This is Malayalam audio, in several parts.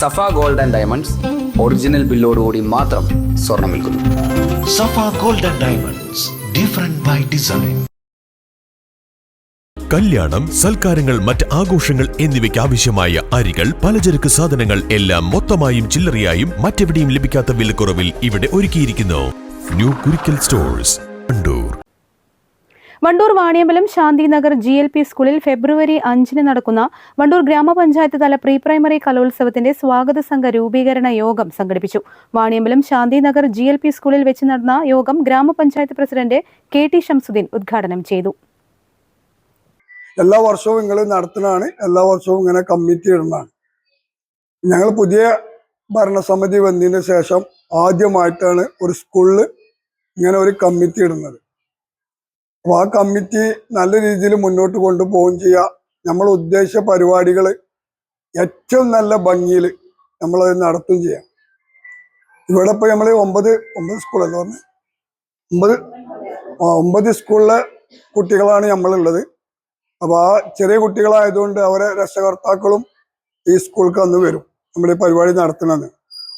Safa gold and diamonds original ബില്ലോടുകൂടി മാത്രം സ്വർണം വിൽക്കുന്നു. Safa gold and diamonds different by design കല്യാണം സൽക്കാരങ്ങൾ മറ്റ് ആഘോഷങ്ങൾ എന്നിവയ്ക്ക് ആവശ്യമായ അരികൾ പലചരക്ക് സാധനങ്ങൾ എല്ലാം മൊത്തമായും ചില്ലറയായും മറ്റെവിടെയും ലഭിക്കാത്ത വിലക്കുറവിൽ ഇവിടെ ഒരുക്കിയിരിക്കുന്നു. New Kurikkal stores Kandoor Wandoor Vaniyambalam Shanthinagar G L P സ്കൂളിൽ ഫെബ്രുവരി അഞ്ചിന് നടക്കുന്ന വണ്ടൂർ ഗ്രാമപഞ്ചായത്ത് തല പ്രീ പ്രൈമറി കലോത്സവത്തിന്റെ സ്വാഗത സംഘ രൂപീകരണ യോഗം സംഘടിപ്പിച്ചു. Vaniyambalam Shanthinagar G L P സ്കൂളിൽ വെച്ച് നടന്ന യോഗം ഗ്രാമപഞ്ചായത്ത് പ്രസിഡന്റ് കെ ടി ഷംസുദ്ദീൻ ഉദ്ഘാടനം ചെയ്തു. എല്ലാ വർഷവും നിങ്ങൾ നടത്തുന്നതാണ്. എല്ലാ വർഷവും ഇങ്ങനെ കമ്മിറ്റി ഇടുന്നതാണ്. ഞങ്ങൾ പുതിയ ഭരണസമിതി വന്നതിന് ശേഷം ആദ്യമായിട്ടാണ് ഒരു സ്കൂളിൽ ഇങ്ങനെ ഒരു കമ്മിറ്റി ഇടുന്നത്. അപ്പോൾ ആ കമ്മിറ്റി നല്ല രീതിയിൽ മുന്നോട്ട് കൊണ്ടുപോവുകയും ചെയ്യുക നമ്മൾ ഉദ്ദേശ പരിപാടികൾ ഏറ്റവും നല്ല ഭംഗിയിൽ നമ്മളത് നടത്തുകയും ചെയ്യാം. ഇവിടെ ഇപ്പോൾ നമ്മൾ ഒമ്പത് ഒമ്പത് സ്കൂളല്ല പറഞ്ഞത് ഒമ്പത് ഒമ്പത് സ്കൂളിലെ കുട്ടികളാണ് നമ്മളുള്ളത്. അപ്പൊ ആ ചെറിയ കുട്ടികളായതുകൊണ്ട് അവരെ രക്ഷകർത്താക്കളും ഈ സ്കൂൾക്ക് അന്ന് വരും. നമ്മുടെ പരിപാടി നടത്തണമെന്ന്.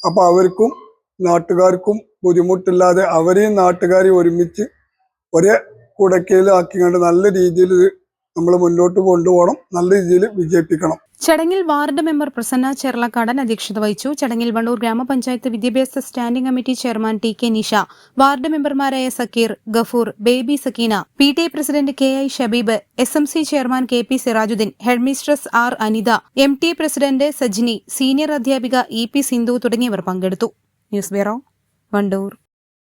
അപ്പൊ അവർക്കും നാട്ടുകാർക്കും ബുദ്ധിമുട്ടില്ലാതെ അവരെയും നാട്ടുകാരെയും ഒരുമിച്ച് ഒരേ കുടക്കയിലാക്കിക്കൊണ്ട് നല്ല രീതിയിൽ നമ്മൾ മുന്നോട്ട് കൊണ്ടുപോകണം. നല്ല രീതിയിൽ വിജയിപ്പിക്കണം. ചടങ്ങിൽ വാർഡ് മെമ്പർ പ്രസന്ന ചെർളക്കാടൻ അധ്യക്ഷത വഹിച്ചു. ചടങ്ങിൽ വണ്ടൂർ ഗ്രാമപഞ്ചായത്ത് വിദ്യാഭ്യാസ standing committee chairman T K Nisha ward മെമ്പർമാരായ Sakeer Gafoor Baby Sakeena P T president K I Shabeeb S M C chairman K P Sirajuddeen headmistress R Anitha M T president Sajni senior അധ്യാപിക ഇ പി സിന്ധു തുടങ്ങിയവർ പങ്കെടുത്തു. News bureau Wandoor.